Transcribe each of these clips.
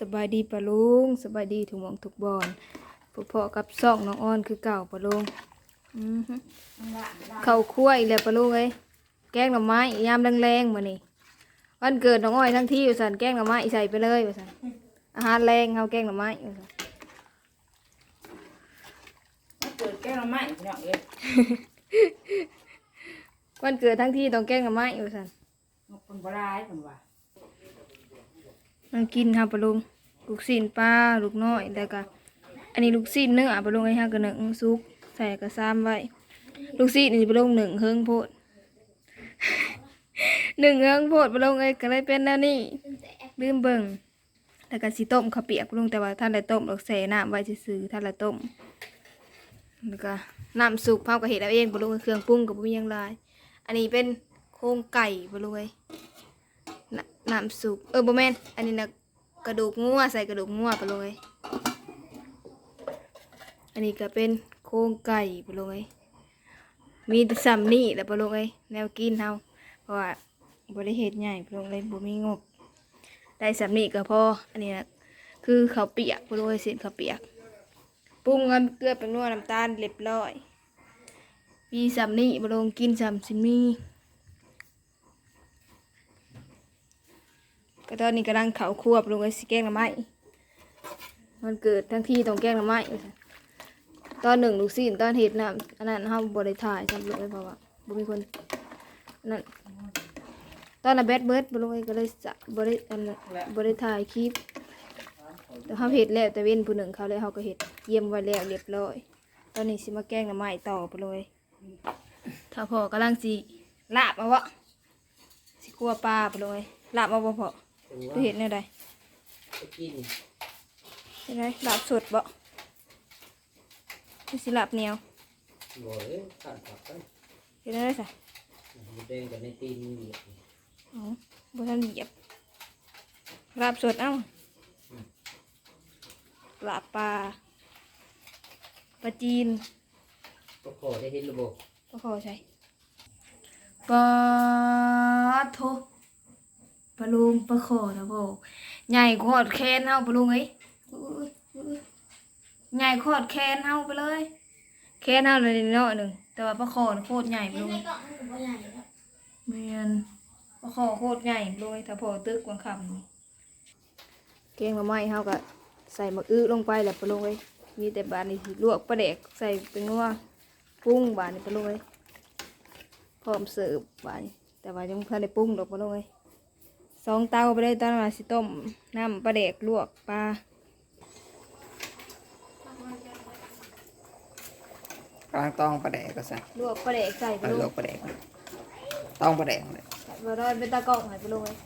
สบายดีปะลุงสบายดีทุกหมองทุกบอนพอๆกับซอกน้องอ้อนคือเก่าปะลุงอือฮึเข้าวคั่วอีกแล้วปะลุงเอ้ยแกงหน่อไม้ยามแรงๆมื้อนี้วันเกิดน้องอ้อยทั้งที่อยู่สันแกงหน่อไม้ใส่ไปเลยว่าสันอาหารแรงเฮาแกงหน่อไม้ว่าซั่นมันเกิดแก้วไม้พี่น้องเอ้ยวันเกิดทั้งที่ต้องแกงหน่อไม้ว่าสันมันคนบ่ร้ายเพิ่นว่า มันกินครับปะลุงลูกชิ้นปลาลูกน้อยแล้วก็อันนี้ลูกชิ้นเนื้อปะลุงไอ้ฮะก็หนึ่งซุกใส่กระซ้ำไว้ ลูกชิ้นนี่ปะลุงหนึ่งเฮิงโพดหนึ่งเฮิงโพดปะลุงไอ้ก็เลยเป็นแนวนี้ลืมเบิ่งแล้วก็สิต้มข้าวเปียกปะลุงแต่ว่าท่านได้ต้มดอกใส่น้ำไว้ซื่อท่านละต้มแล้วก็น้ำสุกเผาก็เห็ดเอาเองปะลุงเครื่องปรุงกับมีหยังหลายอันนี้เป็นโครงไก่ปะลุงไอ้ น้ำซุปเออบ่แมนอันนี้นะกระดูกงัวใส่กระดูกงัวไปเลยอันนี้ก็เป็นโครงไก่ไปเลยมีแต่ซ้ำนี่แหละไปเลยแนวกินเฮาเพราะว่าบริเหตุใหญ่ไปเลยบ่มีงบได้ซ้ำนี่ก็พออันนี้นะคือข้าวเปียกไปเลยเส้นข้าวเปียกปรุงกันเกลือเป็นนัวน้ำตาลเรียบร้อยมีซ้ำนี่ไปลงกินซ้ำสิมี ก็ตอนนี้กำลังเขาควบลงไอสิแกงหน่อไม้มันเกิดทั้งที่ต้องแกงหน่อไม้ตอนหนึ่งลูกศิษย์ตอนเห็ดนะอันนั้นห้ามบริถ่ายจำเลยเพราะว่าบ่มีคนนั่นตอนน่ะแบดเบิร์ดบลงไอก็เลยจะบริอันนั้นบริถ่ายคลิปแต่เขาเห็ดแล้วแต่เว้นผู้หนึ่งเขาเลยเขาก็เห็ดเยี่ยมไว้แล้วเรียบร้อยตอนนี้สิมาแกงหน่อไม้ต่อไปเลยถ้าพอกำลังสิลาบเอาวะสิกลัวปลาไปเลยลาบเอาบ่พอ คือเห็นเนี่ยใดไปกินเห็นไหมลาบสดบ่นี่สิลาบเหนียวบ่เลยขันผักกันเห็นได้สะหมูแดงกับในตีนนี่อ๋อบ่ทันเหยียบลาบสดเอ้าลาบปลาปลาจีนก็ขอได้เห็นระบบก็ขอใช้ปลาโท ปลาลุงปลาขอนะพ่อใหญ่ขอดแคนเฮาปลาลุงเอ้ยอุ้ยอุ้ยใหญ่ขอดแคนเฮาไปเลย แคนเฮาเลยนิดหน่อยหนึ่งแต่ว่าปลาขอน่ะโคตรใหญ่ปลาลุงเมียนปลาขอโคตรใหญ่เลยถ้าพอตึกกวางคำนี่เกงมาไม้เฮาก็ใส่มะอื้อลงไปแล้วปลงเลยมีแต่บานนี่สิลวกปลาแดกใส่เป็นนัวปรุงบานนี่ปลงเลยพร้อมเสิร์ฟบานนี่แต่ว่ายังทันได้ปรุงดอกปลงเลย สองเตาไปได้ตอนมาสิต้มน้ำปลาแดกลวกปลากำลังต้องประแดกก็ซะลวกปลาแดกใส่ปเอาลงลวกประแดกต้องประแดกเลยบ่ได้เป็นตากล้องให้ปลงเลย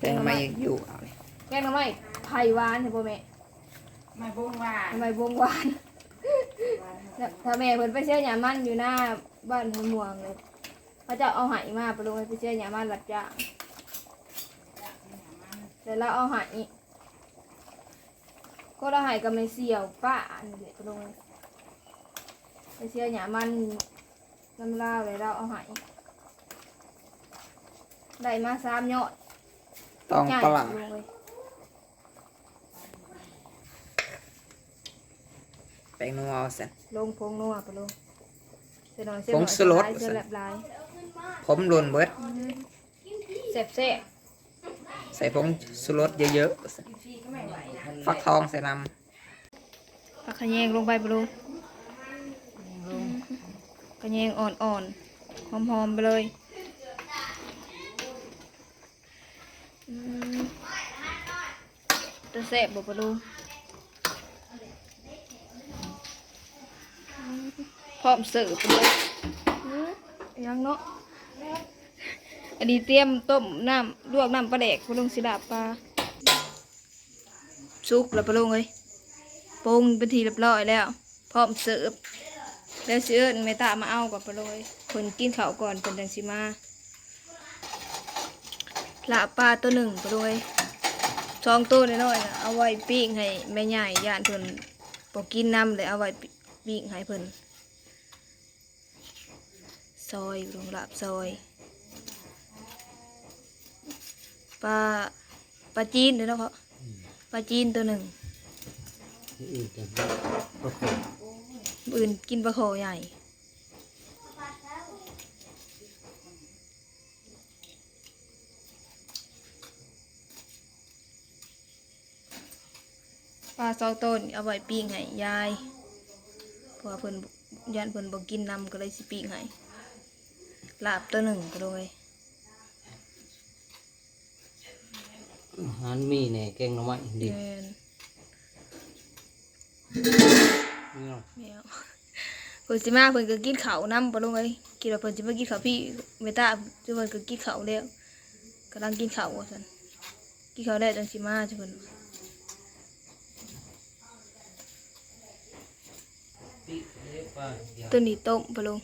แตงไม่อยู่เอาเลยแกงหน่อไม้ไผ่หวานใช่ป่ะแม่ไม่บ่งว่าทำไมบวงหวาน ถ้าแม่เพิ่นไปเชื่อหยามันอยู่หน้าบ้านหัวม่วงเลย เขาจะเอาไหมาไปลงไปเชื่อหยามันหลับจ้างเสร็จแล้วเอาไหก็เราไหกับไม่เสี่ยวป้านี่แหละไปลงไปเชื่อหยามันน้ำลาวเลยเราเอาไหได้มาสามยอดต้องใหญ่ปลาลงเลยแป้งนัวเอาซะลงพงนัวไปลงเส้นหน่อยเส้นผหงน่อยชูรสเส้นแบบลาย ผมหล่นเบิดเส็บเส็บใส่ผงสุรสเยอะๆซะฟักทองใส่น้ผักขะแยงลงไปปะลุงขะแยงอ่อนๆ หอมๆ ไปเลยอืมจะแสบบ่ปะลุงอืมพร้อมเสิร์ฟไปเลยอืมยังเนาะ อันนี้เตรียมต้มน้ำลวกน้ำปลาแดกปะลงสิลาปลาสุกแล้วปะลงเอ้ยปรุงเป็นทีเรียบร้อยแล้ว พร้อมเสิร์ฟแล้วสิเอิญไม่ตามาเอากับไปเลยคนกินข้าวก่อนเป็นดังสิมาละปลาตัวหนึ่งไปเลยสองตัวน้อยๆนะเอาไว้ปิ้งให้แม่ใหญ่ย่านเพิ่นปอกินน้ำเลยเอาไว้ปิ้งให้เพิ่นซอยลงลาบซอย ปลาปลาจีนเดี๋ยวเราะปลาจีนตัวหนึ่งนี่อื่นกันก็ขออื่นกินปลาโขใหญ่ปลาซองต้นเอาไว้ปิ้งให้ยายเพราะว่าเพิ่นยันเพิ่นบ่กินนำก็เลยสิปิ้งให้ลาบตัวหนึ่งก็เลย อาหารมีเนี่ยแกงหน่อไม้ดิแม่นนี่เนาะแมวเพิ่นสิมาเพิ่นก็กินข้าวนำปะลุงเอ้ยคิดว่าเพิ่นสิมากินข้าวพี่เมตาจุเพิ่นก็กินข้าวแล้วกำลังกินข้าวว่าซั่นกินข้าวแล้วจังสิมาจุเพิ่นป้าเดี๋ยวตัวนี้ต้มปะลุง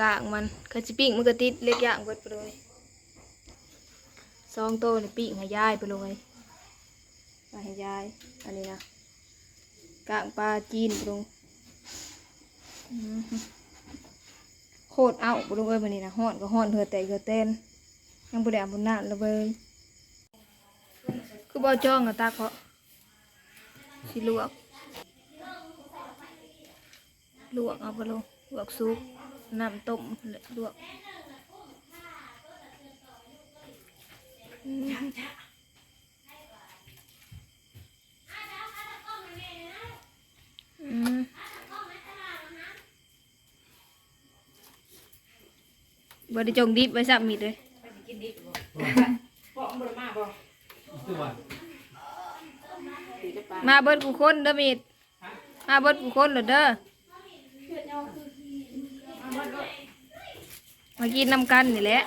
กากมันก็สิปิ้งมันก็ติดเล็กอย่างเบิดปะลุงเอ้ย สองโตนี่ปิ้งให้ยายปะลุงเอ้ยมาให้ยาย อันนี้นะกากปลาจีนปะลุงอื้อหือโคตรเอาปะลุงเอ้ยมื้อนี้นะฮ้อนก็ฮ้อนเหือแตกเหือแตนยังบ่ได้อาบน้ำลยเว้ยคือบ่จ้องอะตาเขาสิลวก ลวกเอาไปลงลวกซุปน้ำต้มและลวก บ่ได้จงดิบไว้สับมีดเลยไปสิกินดิบบ่บ่เอาบ่ได้มาบ่ตีได้ปลามาเบิดกูคนเด้อมีดมาเบิดกูคนเหรอเด้อมากินน้ำกันนี่แหละ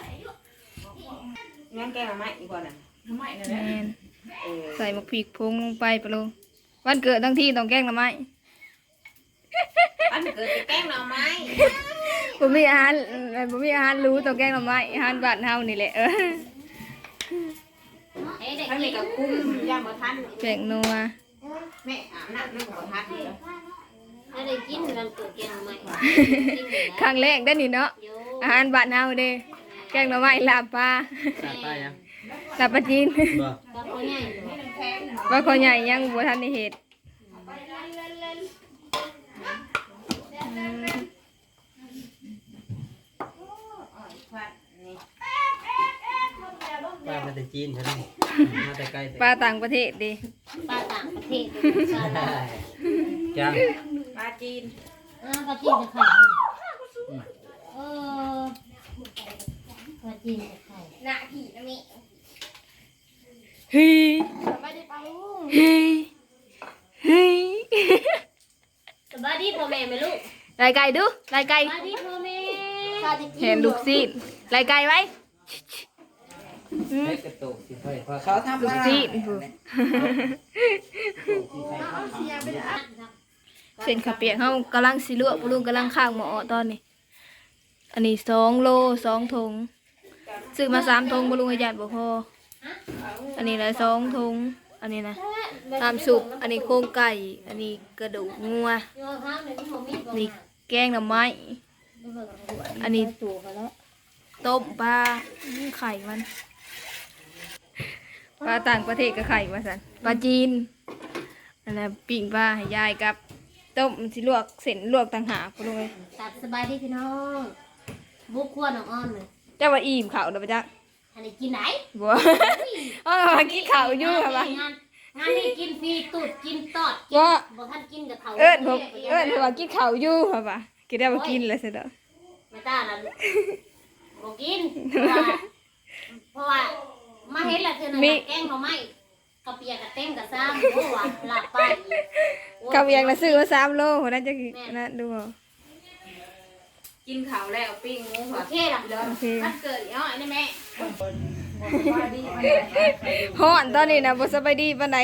งั้นแกงหน่อไม้อีกบ่น่ะหน่อไม้นั่นแหแมละนเออใส่หมกผีกพงลงไปปะโลงวันเกิดทั้งที่ต้องแกล้งหน่อไม้อันเกิดจะแกงหน่อไม้ ผมมีอาหารเอ่อผมมีอาหารรู้ต้องแกล้งหน่อไม้อาหารบ้านเฮานี่แหละเออทั้งนี้ก็กุ้มย่างบ่ทันแป้งนัวแม่อาบน้ำนั่งบ่ทันเลยถ้าได้กินมันเกิดแกงใหม่ครั้งแรกได้อนี่เนาะโยอาหารบ้านเฮาเด้แกงหน่อไม้ลาบปลาตาป้ายังลาบปลาจีนบ่ก็เขาใหญ่อยู่ว่าคนใหญ่ยังบ่ทันได้เฮ็ด อืมป้ามาแต่จีนใช่ไหมมาแต่ไกลแต่ปลาต่างประเทศดิปลาต่างประเทศปลาลาวจังปลาจีนอ่าปลาจีนจะไข่เออปลาจีนจะไข่หน้าผีนะมิเฮ้ยไม่ได้ปลาลูกเฮ้ยเฮ้ยสบายดีพ่อแม่ไหมลูกลายไก่ดูลายไก่สบายดีพ่อ แม่เห็นลูกซีนลายไก่ไว้อืมเล็กกระตุกสิไฟเขาทำลูกซีนเส้นข้าวเปียกเขากำลังสิลวกปลุงกำลังข้างหมอตอนนี้ อันนี้สองโลสองถุงซื้อมาสามถุงปลุงอาจารย์บอกพออันนี้ละสองถุงอันนี้นะตามสุกอันนี้โครงไก่ อันนี้กระดูกงัวโยนห้ามเลยพ่อมีอันนี้แกงหน่อไม้ อันนี้ถูกแล้วต้มปลาอื้อไข่มัน ปลาต่างประเทศก็ไข่มาสันปลาจีน อันนั้นปิ้งปลาให้ยายกับ ต้มสิลวกเส้นลวกต่างหากพอลงเลยตัดสบายดีพี่น้องบุกครัวน้องอ้อนเลยเจ้าว่าอิ่มข้าวเด้อปะจ๊ะอันนี้กินไหนบัวเอ๋อกินข้าวอยู่ค่ะปะงานงานนี้กินฟรีตูดกินตอดว่าบ่ท่านกินกับเขาเอิ้นผมเอิ้นว่ากินข้าวอยู่ค่ะปะกินได้บ่กินเลยสิเด้อ ไม่ต้านะบ่กินเพราะว่าเพราะว่ามาเห็นแล้วคือนั่นน่ะแกงหน่อไม้กะเปียกกะเต็มกะซ้ำโอ้ว่าหลับไปอีกโอ้ยกับอย่างละซื้อมา3โลคนนั้นจะกินนะดูบ่กินข้าวแล้วปิ้งหมูโอค่ะเคล่ะโอเคมันเกิดอีกอ้อยนี่แม่ ฮ้อนตอนนี้นะบ่สบายดีปานใด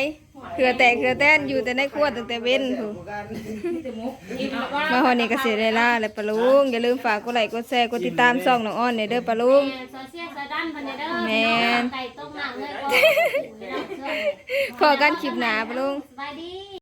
เขือแตกเขือแต้นอยู่แต่ในครัวตั้งแต่เว้นพู้กินแล้วก็มาฮอดนี้ก็เสียเวลาแล้วปะลุงอย่าลืมฝากกดไลค์กดแชร์กดติดตามช่องน้องอ้อนในเด้อปะลุงแม่ซอยเสียซอยดันพันเด้อแม่นไก่ต้มน้ำเลยก็พอกันคลิปหน้าปะลุงสบายดี